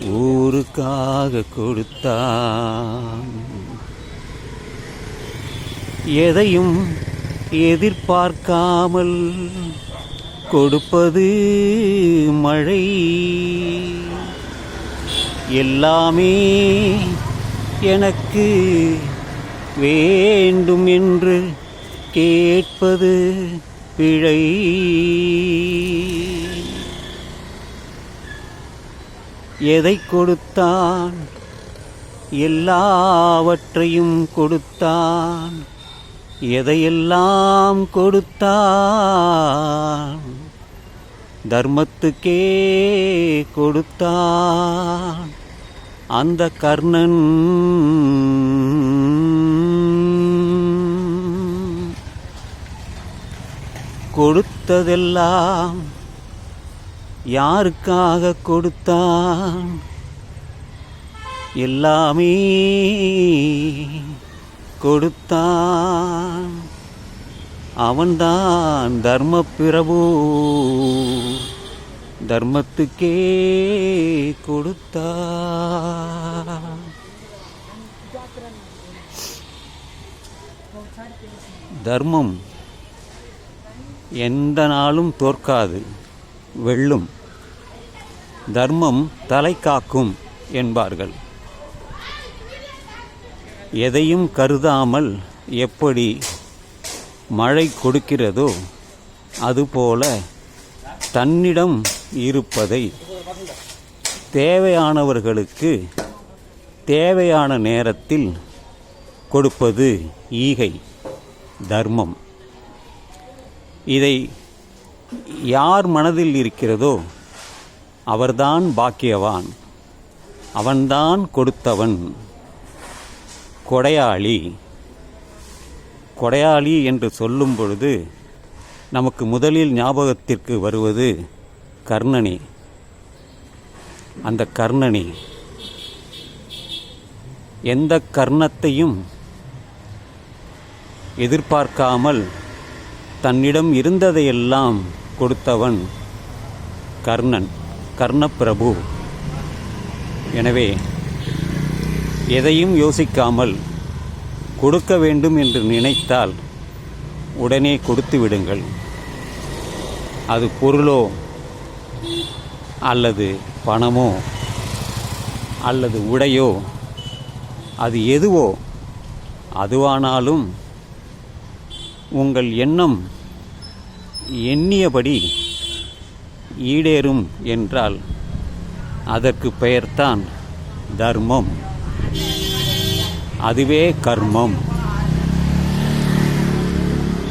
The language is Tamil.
ஊருக்காக கொடுத்தான். எதையும் எதிர்பார்க்காமல் கொடுப்பது மழை. எல்லாமே எனக்கு வேண்டும் என்று கேட்பது பிழை. எதை கொடுத்தான்? எல்லாவற்றையும் கொடுத்தான். எதையெல்லாம் கொடுத்தான்? தர்மத்துக்கே கொடுத்தான். அந்த கர்ணன் கொடுத்ததெல்லாம் யாருக்காக கொடுத்தான்? எல்லாமே கொடுத்தான். அவன்தான் தர்ம பிரபு தர்மத்துக்கே கொடுத்தான். தர்மம் எந்த நாளும் தோற்காது. வெல்லும். தர்மம் தலை காக்கும் என்பார்கள். எதையும் கருதாமல் எப்படி மழை கொடுக்கிறதோ அதுபோல தன்னிடம் இருப்பதை தேவையானவர்களுக்கு தேவையான நேரத்தில் கொடுப்பது ஈகை தர்மம். இதை யார் மனதில் இருக்கிறதோ அவர்தான் பாக்கியவான். அவன்தான் கொடுத்தவன். கொடையாளி. கொடையாளி என்று சொல்லும் பொழுது நமக்கு முதலில் ஞாபகத்திற்கு வருவது கர்ணனி. அந்த கர்ணனி. எந்த கர்ணத்தையும் எதிர்பார்க்காமல் தன்னிடம் இருந்ததையெல்லாம் கொடுத்தவன் கர்ணன் கர்ணப்பிரபு. எனவே எதையும் யோசிக்காமல் கொடுக்க வேண்டும் என்று நினைத்தால் உடனே கொடுத்து விடுங்கள். அது பொருளோ அல்லது பணமோ அல்லது உடையோ அது எதுவோ அதுவானாலும் உங்கள் எண்ணம் எண்ணியபடி ஈடேறும் என்றால் அதற்கு பெயர்தான் தர்மம். அதுவே கர்மம்.